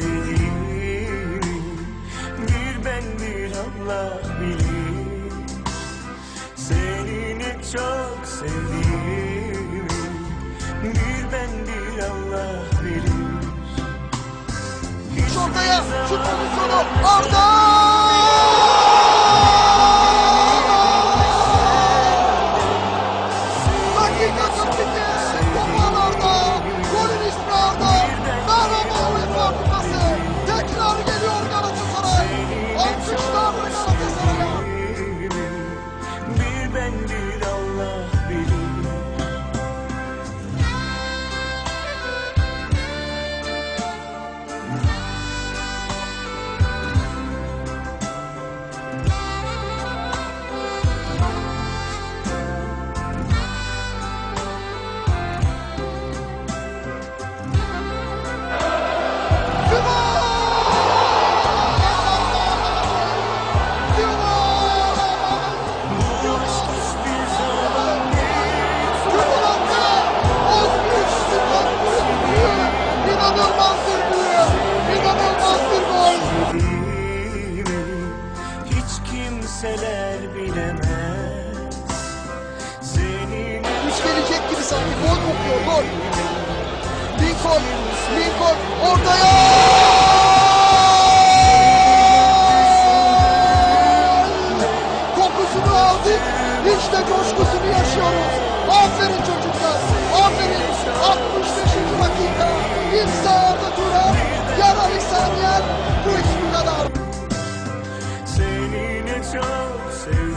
sevdiğimi Bir ben bir Allah bilir Seni ne çok sevdiğimi Bir ben bir Allah bilir Hiç ortaya şut pozisyonu Arda! İnanılmaz bir büyü. İnanılmaz bir gol. Hiç kimseler bilemez Senin Üç gelecek gibi sanki gol kokuyor gol. Lincoln, Lincoln ortaya. Seni ne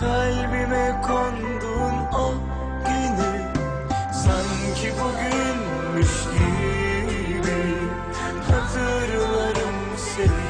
kalbime kondun o günü. Sanki bugünmüş gibi hatırlarım seni.